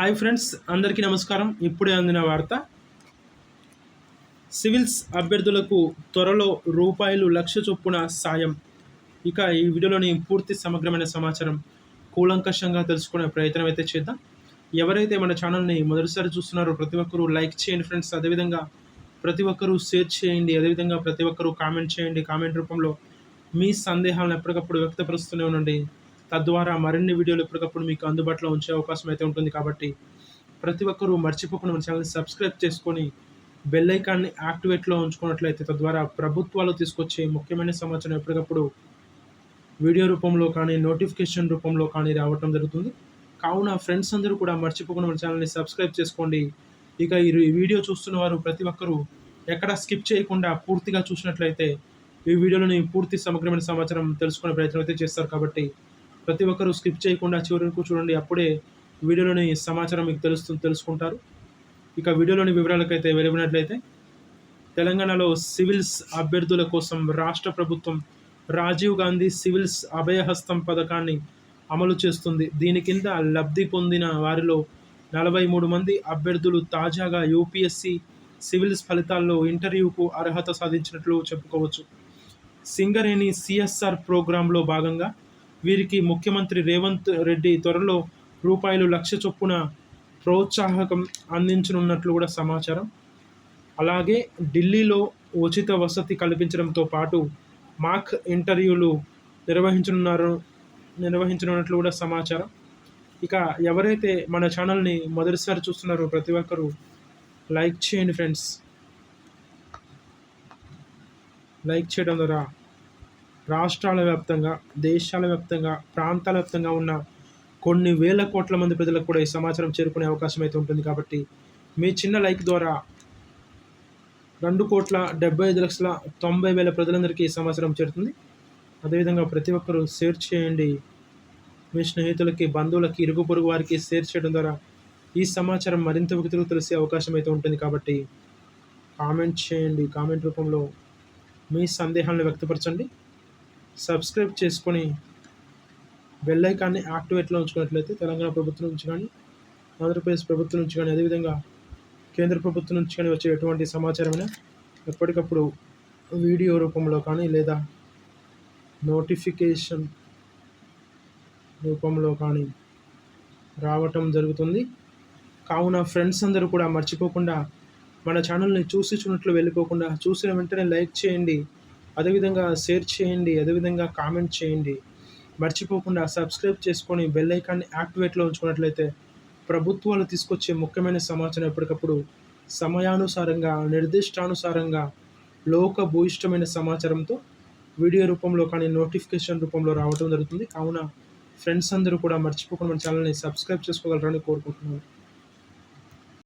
Hi friends అందరికీ నమస్కారం. ఇప్పుడే అందిన వార్త. సివిల్స్ అభ్యర్థులకు త్వరలో రూపాయలు లక్ష చొప్పున సాయం. ఇక ఈ వీడియోలోని పూర్తి సమగ్రమైన సమాచారం కూలంకషంగా తెలుసుకునే ప్రయత్నం అయితే చేద్దాం. ఎవరైతే మన ఛానల్ని మొదటిసారి చూస్తున్నారో ప్రతి ఒక్కరూ లైక్ చేయండి ఫ్రెండ్స్. అదేవిధంగా ప్రతి ఒక్కరూ షేర్ చేయండి. అదేవిధంగా ప్రతి ఒక్కరూ కామెంట్ చేయండి. కామెంట్ రూపంలో మీ సందేహాలను ఎప్పటికప్పుడు వ్యక్తపరుస్తూనే ఉండండి. తద్వారా మరిన్ని వీడియోలు ఎప్పటికప్పుడు మీకు అందుబాటులో ఉంచే అవకాశం అయితే ఉంటుంది కాబట్టి ప్రతి ఒక్కరూ మర్చిపోకుండా మన ఛానల్ని సబ్స్క్రైబ్ చేసుకొని బెల్ ఐకాన్ని యాక్టివేట్లో ఉంచుకున్నట్లయితే తద్వారా ప్రభుత్వాలు తీసుకొచ్చే ముఖ్యమైన సమాచారం ఎప్పటికప్పుడు వీడియో రూపంలో కానీ నోటిఫికేషన్ రూపంలో కానీ రావటం జరుగుతుంది. కావున ఫ్రెండ్స్ అందరూ కూడా మర్చిపోకుండా మన ఛానల్ని సబ్స్క్రైబ్ చేసుకోండి. ఇక ఈ వీడియో చూస్తున్న వారు ప్రతి ఒక్కరూ ఎక్కడ స్కిప్ చేయకుండా పూర్తిగా చూసినట్లయితే ఈ వీడియోలోని పూర్తి సమగ్రమైన సమాచారం తెలుసుకునే ప్రయత్నం అయితే చేస్తారు కాబట్టి ప్రతి ఒక్కరూ స్కిప్ చేయకుండా చివరి వరకు చూడండి. అప్పుడే వీడియోలోని సమాచారం మీకు తెలుస్తుంది తెలుసుకుంటారు. ఇక వీడియోలోని వివరాలకైతే వెలువడినట్లయితే తెలంగాణలో సివిల్స్ అభ్యర్థుల కోసం రాష్ట్ర ప్రభుత్వం రాజీవ్ గాంధీ సివిల్స్ అభయహస్తం పథకాన్ని అమలు చేస్తుంది. దీని కింద లబ్ధి పొందిన వారిలో నలభై మూడు మంది అభ్యర్థులు తాజాగా యూపీఎస్సి సివిల్స్ ఫలితాల్లో ఇంటర్వ్యూకు అర్హత సాధించినట్లు చెప్పుకోవచ్చు. సింగరేణి సిఎస్ఆర్ ప్రోగ్రాంలో భాగంగా వీరికి ముఖ్యమంత్రి రేవంత్ రెడ్డి త్వరలో రూపాయలు లక్ష చొప్పున ప్రోత్సాహకం అందించనున్నట్లు కూడా సమాచారం. అలాగే ఢిల్లీలో ఉచిత వసతి కల్పించడంతో పాటు మాక్ ఇంటర్వ్యూలు నిర్వహించనున్నారు నిర్వహించనున్నట్లు కూడా సమాచారం. ఇక ఎవరైతే మన ఛానల్ని మొదటిసారి చూస్తున్నారో ప్రతి ఒక్కరూ లైక్ చేయండి ఫ్రెండ్స్. లైక్ చేయడం ద్వారా రాష్ట్రాల వ్యాప్తంగా దేశాల వ్యాప్తంగా ప్రాంతాల వ్యాప్తంగా ఉన్న కొన్ని వేల కోట్ల మంది ప్రజలకు కూడా ఈ సమాచారం చేరుకునే అవకాశం అయితే ఉంటుంది కాబట్టి మీ చిన్న లైక్ ద్వారా రెండు కోట్ల డెబ్బై ఐదు లక్షల తొంభై వేల ప్రజలందరికీ ఈ సమాచారం చేరుతుంది. అదేవిధంగా ప్రతి ఒక్కరూ షేర్ చేయండి. మీ స్నేహితులకి బంధువులకి ఇరుగు పొరుగు వారికి షేర్ చేయడం ద్వారా ఈ సమాచారం మరింత వ్యక్తులకు తెలిసే అవకాశం అయితే ఉంటుంది కాబట్టి కామెంట్ చేయండి. కామెంట్ రూపంలో మీ సందేహాలను వ్యక్తపరచండి. సబ్స్క్రైబ్ చేసుకొని బెల్ ఐకాన్ని యాక్టివేట్లో ఉంచుకున్నట్లయితే తెలంగాణ ప్రభుత్వం నుంచి కానీ ఆంధ్రప్రదేశ్ ప్రభుత్వం నుంచి కానీ అదేవిధంగా కేంద్ర ప్రభుత్వం నుంచి కానీ వచ్చే ఎటువంటి సమాచారమైన ఎప్పటికప్పుడు వీడియో రూపంలో కానీ లేదా నోటిఫికేషన్ రూపంలో కానీ రావటం జరుగుతుంది. కావున ఫ్రెండ్స్ అందరూ కూడా మర్చిపోకుండా మన ఛానల్ని చూసి చూసినట్లు వెళ్ళిపోకుండా చూసిన వెంటనే లైక్ చేయండి. అదేవిధంగా షేర్ చేయండి అదేవిధంగా కామెంట్ చేయండి. మర్చిపోకుండా సబ్స్క్రైబ్ చేసుకొని బెల్ ఐకాన్ని యాక్టివేట్లో ఉంచుకున్నట్లయితే ప్రభుత్వాలు తీసుకొచ్చే ముఖ్యమైన సమాచారం ఎప్పటికప్పుడు సమయానుసారంగా నిర్దిష్టానుసారంగా లోక భూయిష్టమైన సమాచారంతో వీడియో రూపంలో కానీ నోటిఫికేషన్ రూపంలో రావడం జరుగుతుంది. కావున ఫ్రెండ్స్ అందరూ కూడా మర్చిపోకుండా మన ఛానల్ని సబ్స్క్రైబ్ చేసుకోగలరని కోరుకుంటున్నాను.